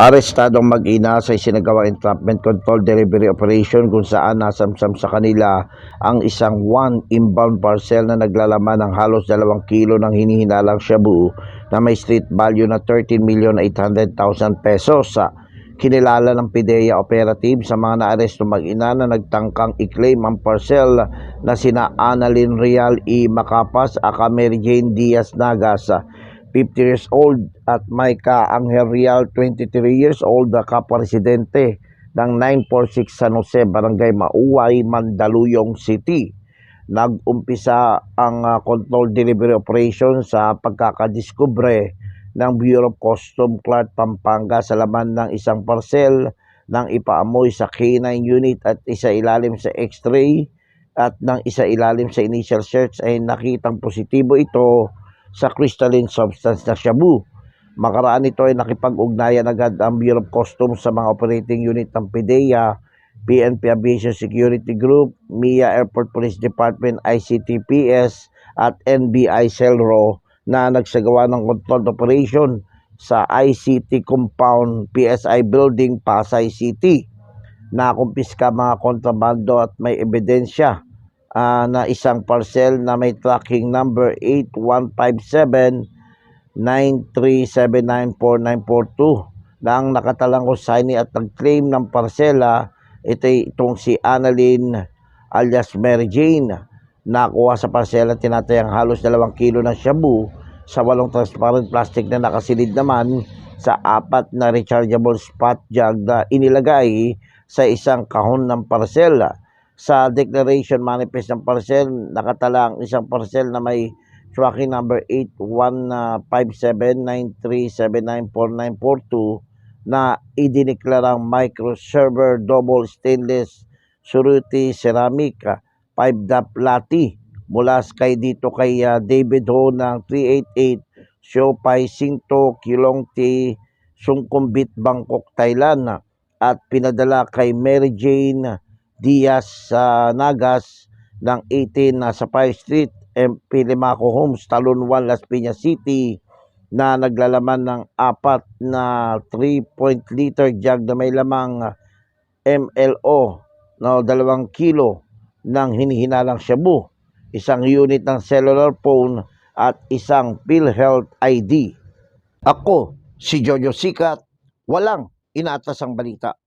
Arestadong mag-ina sa isinagawang entrapment control delivery operation kung saan nasamsam sa kanila ang isang one inbound parcel na naglalaman ng halos 2 kilo ng hinihinalang shabu na may street value na 13,800,000 pesos. Sa kinilala ng PIDEA operative sa mga naaresto mag-ina na nagtangkang i-claim ang parcel na sina Annalyn Real E. Macapas, aka Mary Jane Diaz Nagas, 50 years old at Maika Angel Real 23 years old na kapresidente ng 946 San Jose Barangay Mauway, Mandaluyong City. Nag-umpisa ang ah, control delivery operation sa pagkakadiskubre ng Bureau of Custom Clark Pampanga sa laman ng isang parcel ng ipaamoy sa K9 unit at isa ilalim sa X-ray at ng isa ilalim sa initial search ay nakitang positibo ito sa crystalline substance na shabu. Makaraan ito ay nakipag-ugnayan agad ang Bureau of Customs sa mga operating unit ng PIDEA, PNP Aviation Security Group, MIA Airport Police Department, ICTPS at NBI Celro na nagsagawa ng controlled operation sa ICT Compound PSI Building, Pasay City. Nakumpiska mga kontrabando at may ebidensya ah, na isang parcel na may tracking number 8157 9379492 na ang nakatalang kusayni at nag-claim ng parsela ito itong si Annalyn alias Mary Jane. Nakuha sa parsela tinatayang halos 2 kilo ng shabu sa walong transparent plastic na nakasilid naman sa apat na rechargeable spot jug na inilagay sa isang kahon ng parsela sa declaration manifest ng parcel, nakatala ang isang parcel na may tracking number 815793794942 na idineklarang microserver double stainless suruti ceramic 5 dap lati. Mula kay dito kay ah, David Ho ng 388 Siopay Sinto Kilong T Sungkumbit Bangkok Thailand. At pinadala kay Mary Jane Diaz sa Nagas ng 18 na sa Fire Street, MP Limaco Homes, Talon 1, Las Piñas City na naglalaman ng apat na 3 liter jug na may lamang MLO na 2 kilo ng hinihinalang shabu, isang unit ng cellular phone at isang PhilHealth ID. Ako, si Jojo Sikat, walang inaatas ang balita.